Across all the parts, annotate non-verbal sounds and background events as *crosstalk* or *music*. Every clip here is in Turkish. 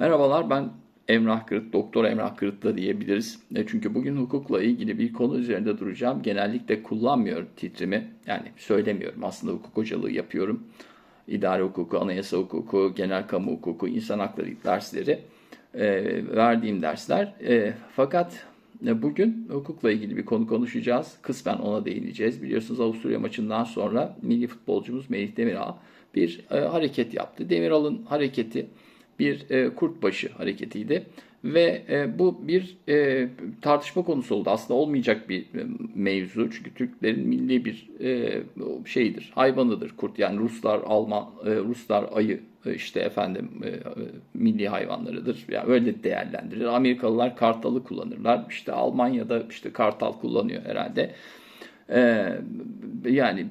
Merhabalar ben Emrah Kırıt, Doktor Emrah Kırıt da diyebiliriz. E, Çünkü bugün hukukla ilgili bir konu üzerinde duracağım. Genellikle kullanmıyorum titrimi. Yani söylemiyorum. Aslında hukuk hocalığı yapıyorum. İdare hukuku, anayasa hukuku, genel kamu hukuku, insan hakları dersleri e, verdiğim dersler. E, fakat e, bugün hukukla ilgili bir konu konuşacağız. Kısmen ona değineceğiz. Biliyorsunuz Avusturya maçından sonra milli futbolcumuz Melih Demiral bir e, hareket yaptı. Demiral'ın hareketi bir e, kurtbaşı hareketiydi. Ve e, bu bir e, tartışma konusu oldu. Aslında olmayacak bir e, mevzu. Çünkü Türklerin milli bir e, şeyidir, hayvanıdır kurt. Yani Ruslar Alman, e, Ruslar ayı e, işte efendim e, e, milli hayvanlarıdır. Yani öyle değerlendirir. Amerikalılar kartalı kullanırlar. İşte Almanya'da işte kartal kullanıyor herhalde. E, yani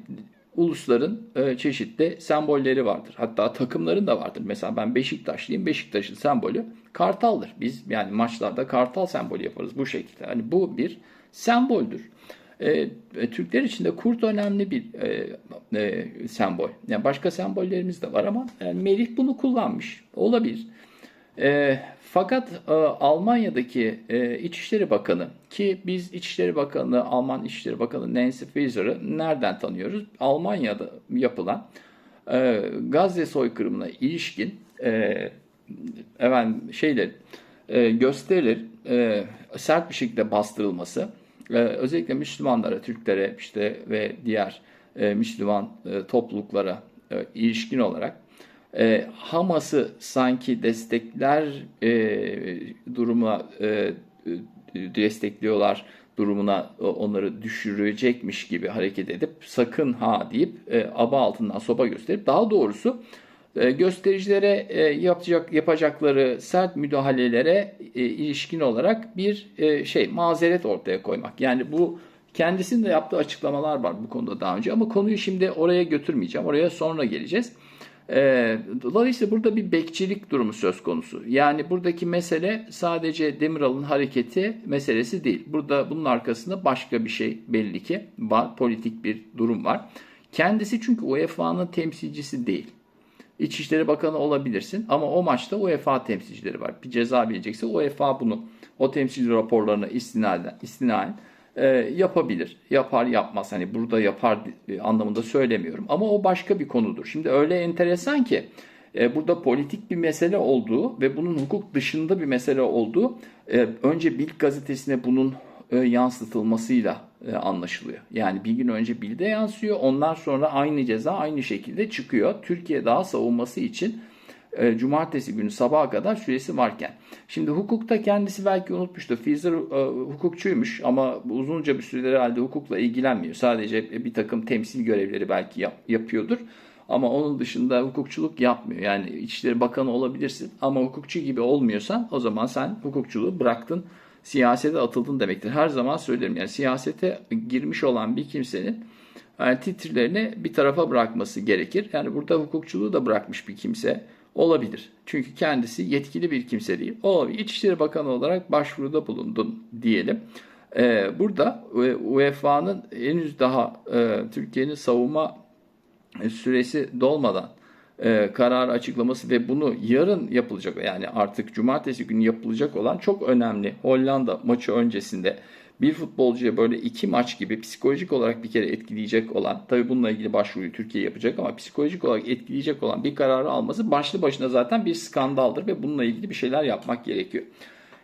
ulusların e, çeşitli sembolleri vardır. Hatta takımların da vardır. Mesela ben Beşiktaşlıyım. Beşiktaş'ın sembolü kartaldır. Biz yani maçlarda kartal sembolü yaparız bu şekilde. Hani bu bir semboldür. E, e, Türkler için de kurt önemli bir e, e, sembol. Yani başka sembollerimiz de var ama yani Melih bunu kullanmış. Olabilir. E, fakat e, Almanya'daki e, İçişleri Bakanı ki biz İçişleri Bakanı, Alman İçişleri Bakanı Nancy Faeser'ı nereden tanıyoruz? Almanya'da yapılan e, Gazze soykırımına ilişkin e, efendim şeyler e, gösterilir e, sert bir şekilde bastırılması e, özellikle Müslümanlara, Türklere işte ve diğer e, Müslüman e, topluluklara e, ilişkin olarak e, Hamas'ı sanki destekler e, duruma e, destekliyorlar durumuna onları düşürecekmiş gibi hareket edip sakın ha deyip e, aba altından soba gösterip daha doğrusu e, göstericilere e, yapacak yapacakları sert müdahalelere e, ilişkin olarak bir e, şey mazeret ortaya koymak. Yani bu kendisinin de yaptığı açıklamalar var bu konuda daha önce ama konuyu şimdi oraya götürmeyeceğim. Oraya sonra geleceğiz. E, dolayısıyla burada bir bekçilik durumu söz konusu. Yani buradaki mesele sadece Demiral'ın hareketi meselesi değil. Burada bunun arkasında başka bir şey belli ki var. Politik bir durum var. Kendisi çünkü UEFA'nın temsilcisi değil. İçişleri Bakanı olabilirsin ama o maçta UEFA temsilcileri var. Bir ceza bilecekse UEFA bunu o temsilci raporlarına istinaden, istinaden e, yapabilir. Yapar yapmaz. Hani burada yapar e, anlamında söylemiyorum. Ama o başka bir konudur. Şimdi öyle enteresan ki e, burada politik bir mesele olduğu ve bunun hukuk dışında bir mesele olduğu e, önce Bild gazetesine bunun e, yansıtılmasıyla e, anlaşılıyor. Yani bir gün önce Bild'e yansıyor. Ondan sonra aynı ceza aynı şekilde çıkıyor. Türkiye daha savunması için e, cumartesi günü sabaha kadar süresi varken. Şimdi hukukta kendisi belki unutmuştu. Fizer e, hukukçuymuş ama uzunca bir süredir herhalde hukukla ilgilenmiyor. Sadece bir takım temsil görevleri belki yap, yapıyordur. Ama onun dışında hukukçuluk yapmıyor. Yani İçişleri Bakanı olabilirsin ama hukukçu gibi olmuyorsan o zaman sen hukukçuluğu bıraktın, siyasete atıldın demektir. Her zaman söylerim yani siyasete girmiş olan bir kimsenin yani titrilerini bir tarafa bırakması gerekir. Yani burada hukukçuluğu da bırakmış bir kimse Olabilir. Çünkü kendisi yetkili bir kimse değil. Olabilir. İçişleri Bakanı olarak başvuruda bulundun diyelim. Ee, burada UEFA'nın henüz daha e, Türkiye'nin savunma süresi dolmadan e, karar açıklaması ve bunu yarın yapılacak yani artık cumartesi günü yapılacak olan çok önemli Hollanda maçı öncesinde bir futbolcuya böyle iki maç gibi psikolojik olarak bir kere etkileyecek olan, tabi bununla ilgili başvuruyu Türkiye yapacak ama psikolojik olarak etkileyecek olan bir kararı alması başlı başına zaten bir skandaldır ve bununla ilgili bir şeyler yapmak gerekiyor.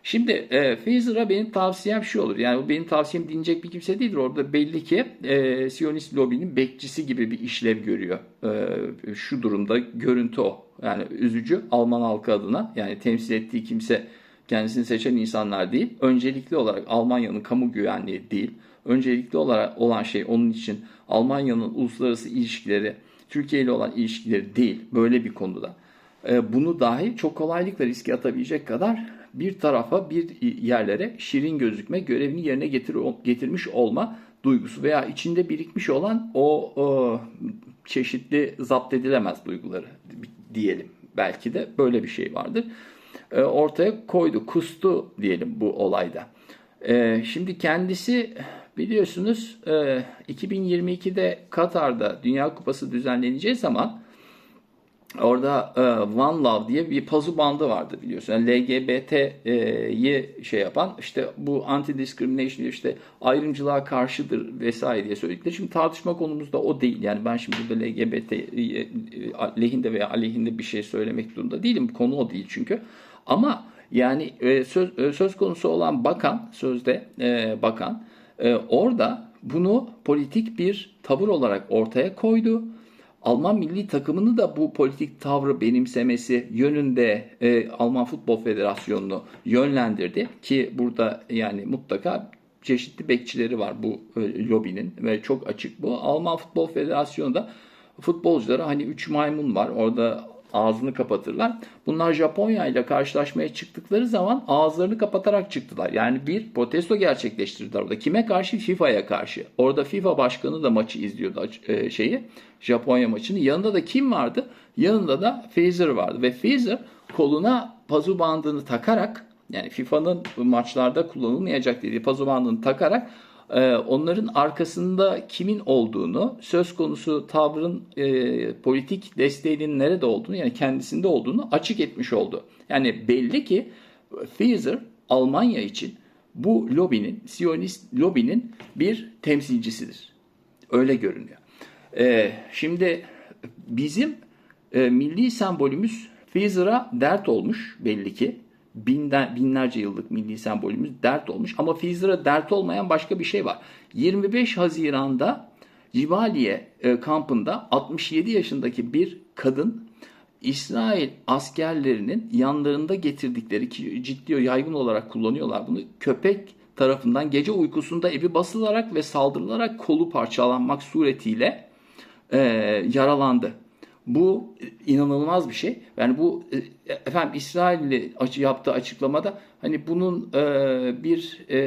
Şimdi e, Fazer'a benim tavsiyem şu olur. Yani bu benim tavsiyem dinleyecek bir kimse değildir. Orada belli ki e, Siyonist lobinin bekçisi gibi bir işlev görüyor. E, şu durumda görüntü o. Yani üzücü Alman halkı adına. Yani temsil ettiği kimse kendisini seçen insanlar değil. Öncelikli olarak Almanya'nın kamu güvenliği değil. Öncelikli olarak olan şey onun için Almanya'nın uluslararası ilişkileri, Türkiye ile olan ilişkileri değil. Böyle bir konuda. Ee, bunu dahi çok kolaylıkla riske atabilecek kadar bir tarafa, bir yerlere şirin gözükme, görevini yerine getir, getirmiş olma duygusu veya içinde birikmiş olan o, o çeşitli zapt edilemez duyguları diyelim. Belki de böyle bir şey vardır. E, ortaya koydu, kustu diyelim bu olayda. E, şimdi kendisi biliyorsunuz 2022'de e, Katar'da Dünya Kupası düzenleneceği zaman Orada One Love diye bir pazu bandı vardı biliyorsun. Yani LGBT'yi şey yapan işte bu anti discrimination işte ayrımcılığa karşıdır vesaire diye söyledikleri. Şimdi tartışma konumuz da o değil. Yani ben şimdi burada LGBT lehinde veya aleyhinde bir şey söylemek durumunda değilim. Konu o değil çünkü. Ama yani e, söz, e, söz konusu olan bakan, sözde e, bakan e, orada bunu politik bir tavır olarak ortaya koydu. Alman milli takımını da bu politik tavrı benimsemesi yönünde e, Alman Futbol Federasyonu'nu yönlendirdi ki burada yani mutlaka çeşitli bekçileri var bu e, lobinin ve çok açık bu. Alman Futbol Federasyonu da futbolculara hani 3 maymun var orada ağzını kapatırlar. Bunlar Japonya ile karşılaşmaya çıktıkları zaman ağızlarını kapatarak çıktılar. Yani bir protesto gerçekleştirdiler orada. Kime karşı? FIFA'ya karşı. Orada FIFA başkanı da maçı izliyordu e, şeyi. Japonya maçını. Yanında da kim vardı? Yanında da Fraser vardı. Ve Fraser koluna pazu bandını takarak yani FIFA'nın maçlarda kullanılmayacak dediği pazu bandını takarak ee, onların arkasında kimin olduğunu, söz konusu tavrın e, politik desteğinin nerede olduğunu yani kendisinde olduğunu açık etmiş oldu. Yani belli ki Pfizer Almanya için bu lobinin, Siyonist lobinin bir temsilcisidir. Öyle görünüyor. Ee, şimdi bizim e, milli sembolümüz Pfizer'a dert olmuş belli ki binden, binlerce yıllık milli sembolümüz dert olmuş. Ama Fizlere dert olmayan başka bir şey var. 25 Haziran'da Cibaliye e, kampında 67 yaşındaki bir kadın İsrail askerlerinin yanlarında getirdikleri ki ciddi yaygın olarak kullanıyorlar bunu köpek tarafından gece uykusunda evi basılarak ve saldırılarak kolu parçalanmak suretiyle e, yaralandı. Bu inanılmaz bir şey. Yani bu e, efendim İsrailli yaptığı açıklamada hani bunun e, bir e,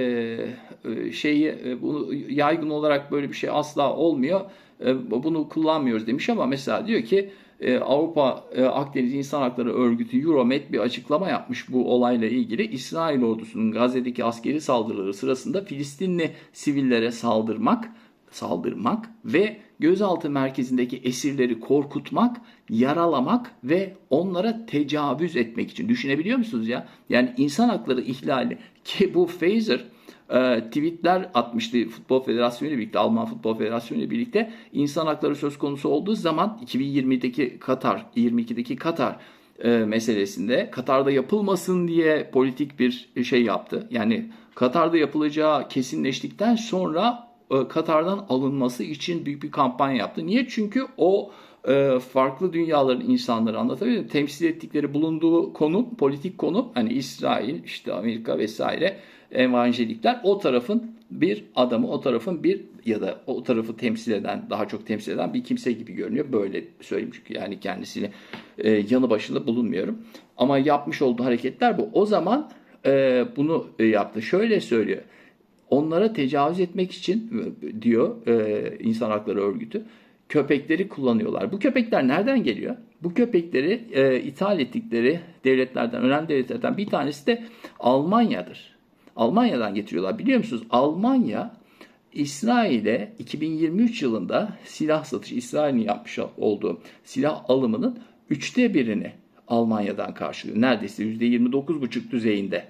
e şeyi e, bunu yaygın olarak böyle bir şey asla olmuyor. E, bunu kullanmıyoruz demiş ama mesela diyor ki e, Avrupa e, Akdeniz İnsan Hakları Örgütü Euromed bir açıklama yapmış bu olayla ilgili. İsrail ordusunun Gazze'deki askeri saldırıları sırasında Filistinli sivillere saldırmak saldırmak ve gözaltı merkezindeki esirleri korkutmak, yaralamak ve onlara tecavüz etmek için. Düşünebiliyor musunuz ya? Yani insan hakları ihlali ki bu Pfizer e, tweetler atmıştı Futbol Federasyonu ile birlikte, Alman Futbol Federasyonu ile birlikte insan hakları söz konusu olduğu zaman 2020'deki Katar, 22'deki Katar e, meselesinde Katar'da yapılmasın diye politik bir şey yaptı. Yani Katar'da yapılacağı kesinleştikten sonra Katar'dan alınması için büyük bir kampanya yaptı. Niye? Çünkü o e, farklı dünyaların insanları anlatabiliyor? Temsil ettikleri bulunduğu konu, politik konu hani İsrail, işte Amerika vesaire evangelikler o tarafın bir adamı, o tarafın bir ya da o tarafı temsil eden, daha çok temsil eden bir kimse gibi görünüyor. Böyle söyleyeyim çünkü yani kendisini e, yanı başında bulunmuyorum. Ama yapmış olduğu hareketler bu. O zaman e, bunu e, yaptı. Şöyle söylüyor onlara tecavüz etmek için diyor e, İnsan Hakları Örgütü köpekleri kullanıyorlar. Bu köpekler nereden geliyor? Bu köpekleri e, ithal ettikleri devletlerden, önemli devletlerden bir tanesi de Almanya'dır. Almanya'dan getiriyorlar. Biliyor musunuz? Almanya İsrail'e 2023 yılında silah satışı, İsrail'in yapmış olduğu silah alımının üçte birini Almanya'dan karşılıyor. Neredeyse %29,5 düzeyinde.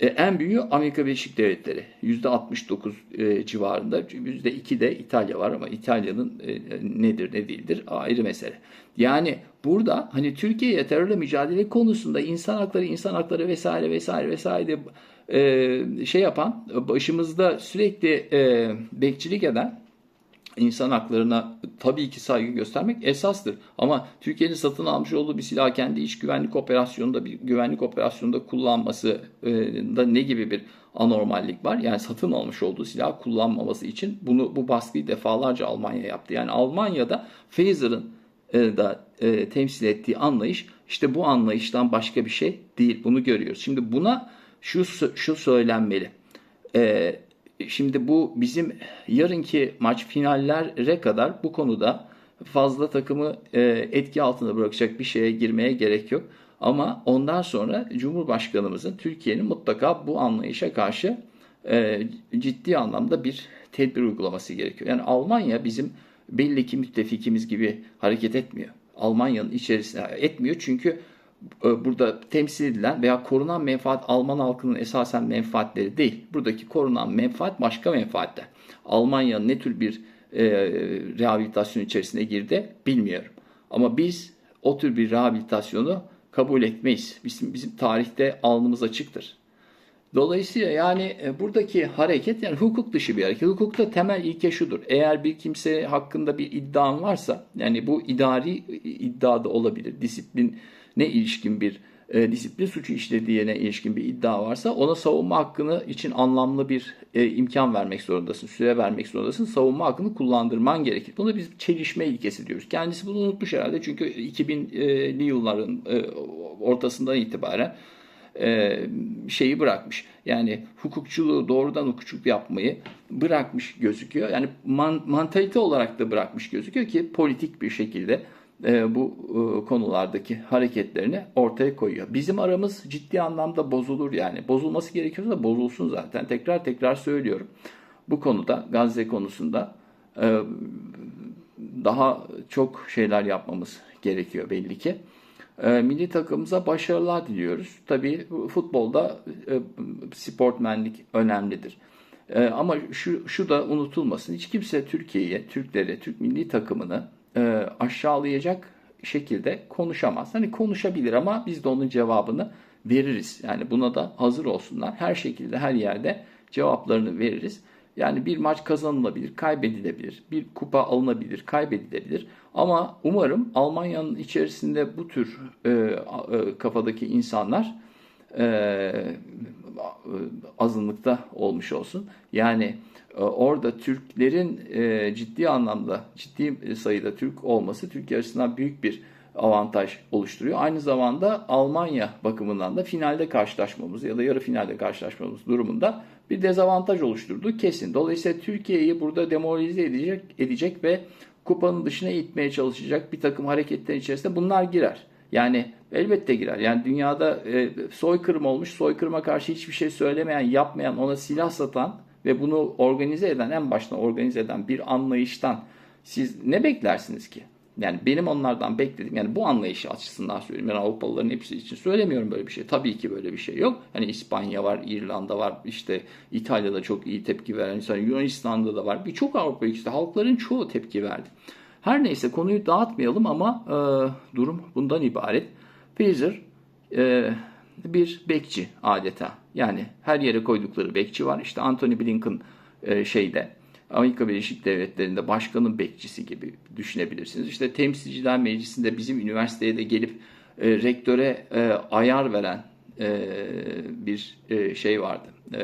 E, en büyüğü Amerika Birleşik Devletleri. %69 e, civarında. %2 de İtalya var ama İtalya'nın e, nedir ne değildir ayrı mesele. Yani burada hani Türkiye'ye terörle mücadele konusunda insan hakları, insan hakları vesaire vesaire vesaire e, şey yapan başımızda sürekli e, bekçilik eden insan haklarına tabii ki saygı göstermek esastır. Ama Türkiye'nin satın almış olduğu bir silah kendi iç güvenlik operasyonunda bir güvenlik operasyonunda kullanması e, da ne gibi bir anormallik var? Yani satın almış olduğu silah kullanmaması için bunu bu baskıyı defalarca Almanya yaptı. Yani Almanya'da Pfizer'ın e, da e, temsil ettiği anlayış işte bu anlayıştan başka bir şey değil. Bunu görüyoruz. Şimdi buna şu şu söylenmeli. E, Şimdi bu bizim yarınki maç finallere kadar bu konuda fazla takımı e, etki altında bırakacak bir şeye girmeye gerek yok. Ama ondan sonra Cumhurbaşkanımızın Türkiye'nin mutlaka bu anlayışa karşı e, ciddi anlamda bir tedbir uygulaması gerekiyor. Yani Almanya bizim belli ki müttefikimiz gibi hareket etmiyor. Almanya'nın içerisine etmiyor. Çünkü burada temsil edilen veya korunan menfaat Alman halkının esasen menfaatleri değil. Buradaki korunan menfaat başka menfaatler. Almanya ne tür bir e, rehabilitasyon içerisine girdi bilmiyorum. Ama biz o tür bir rehabilitasyonu kabul etmeyiz. Bizim, bizim tarihte alnımız açıktır. Dolayısıyla yani e, buradaki hareket yani hukuk dışı bir hareket. Hukukta temel ilke şudur. Eğer bir kimse hakkında bir iddian varsa yani bu idari iddia da olabilir. Disiplin ne ilişkin bir e, disiplin suçu işlediğine ilişkin bir iddia varsa ona savunma hakkını için anlamlı bir e, imkan vermek zorundasın, süre vermek zorundasın. Savunma hakkını kullandırman gerekir. Bunu biz çelişme ilkesi diyoruz. Kendisi bunu unutmuş herhalde çünkü 2000'li yılların e, ortasından itibaren e, şeyi bırakmış. Yani hukukçuluğu doğrudan hukukçuluk yapmayı bırakmış gözüküyor. Yani man, mantalite olarak da bırakmış gözüküyor ki politik bir şekilde e, bu e, konulardaki hareketlerini ortaya koyuyor. Bizim aramız ciddi anlamda bozulur yani. Bozulması gerekiyorsa bozulsun zaten. Tekrar tekrar söylüyorum. Bu konuda Gazze konusunda e, daha çok şeyler yapmamız gerekiyor belli ki. Milli takımımıza başarılar diliyoruz. Tabii futbolda sportmenlik önemlidir. Ama şu, şu da unutulmasın. Hiç kimse Türkiye'ye, Türklere, Türk milli takımını e, aşağılayacak şekilde konuşamaz. Hani konuşabilir ama biz de onun cevabını veririz. Yani buna da hazır olsunlar. Her şekilde her yerde cevaplarını veririz. Yani bir maç kazanılabilir, kaybedilebilir. Bir kupa alınabilir, kaybedilebilir. Ama umarım Almanya'nın içerisinde bu tür e, e, kafadaki insanlar e, azınlıkta olmuş olsun. Yani orada Türklerin e, ciddi anlamda, ciddi sayıda Türk olması Türkiye açısından büyük bir avantaj oluşturuyor. Aynı zamanda Almanya bakımından da finalde karşılaşmamız ya da yarı finalde karşılaşmamız durumunda bir dezavantaj oluşturdu kesin. Dolayısıyla Türkiye'yi burada demoralize edecek, edecek ve kupanın dışına itmeye çalışacak bir takım hareketlerin içerisinde bunlar girer. Yani elbette girer. Yani dünyada e, soykırım olmuş, soykırıma karşı hiçbir şey söylemeyen, yapmayan, ona silah satan ve bunu organize eden, en baştan organize eden bir anlayıştan siz ne beklersiniz ki? Yani benim onlardan beklediğim yani bu anlayışı açısından söyleyeyim. Yani Avrupalıların hepsi için söylemiyorum böyle bir şey. Tabii ki böyle bir şey yok. Hani İspanya var, İrlanda var, işte İtalya'da çok iyi tepki veren insan, Yunanistan'da da var. Birçok Avrupa ülkesi halkların çoğu tepki verdi. Her neyse konuyu dağıtmayalım ama e, durum bundan ibaret. Pfizer e, bir bekçi adeta. Yani her yere koydukları bekçi var. İşte Anthony Blinken e, şeyde Amerika Birleşik Devletleri'nde başkanın bekçisi gibi düşünebilirsiniz. İşte temsilciler meclisinde bizim üniversiteye de gelip e, rektöre e, ayar veren e, bir e, şey vardı. E,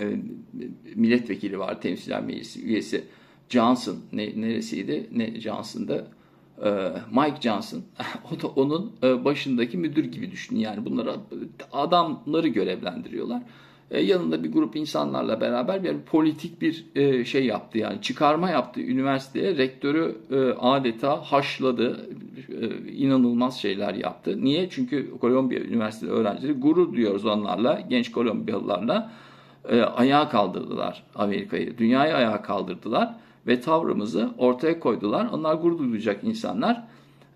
e, milletvekili var temsilciler meclisi üyesi Johnson ne, neresiydi? Ne Johnson'da Mike Johnson *laughs* o da onun e, başındaki müdür gibi düşünün. Yani bunlara adamları görevlendiriyorlar. E, yanında bir grup insanlarla beraber bir politik bir e, şey yaptı yani çıkarma yaptı üniversiteye rektörü adeta haşladı inanılmaz şeyler yaptı. Niye? Çünkü Kolombiya Üniversitesi öğrencileri gurur duyuyoruz onlarla genç Kolombiyalılarla ayağa kaldırdılar Amerika'yı dünyayı ayağa kaldırdılar ve tavrımızı ortaya koydular. Onlar gurur duyacak insanlar.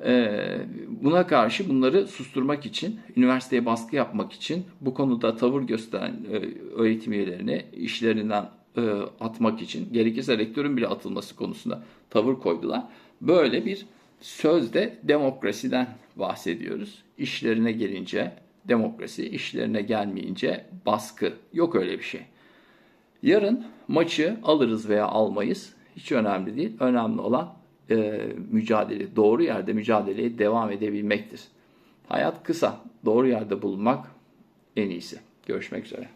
Ee, buna karşı bunları susturmak için, üniversiteye baskı yapmak için bu konuda tavır gösteren e, öğretim üyelerini işlerinden e, atmak için, gerekirse rektörün bile atılması konusunda tavır koydular. Böyle bir sözde demokrasiden bahsediyoruz. İşlerine gelince demokrasi, işlerine gelmeyince baskı. Yok öyle bir şey. Yarın maçı alırız veya almayız hiç önemli değil. Önemli olan e, mücadele, doğru yerde mücadeleye devam edebilmektir. Hayat kısa, doğru yerde bulunmak en iyisi. Görüşmek üzere.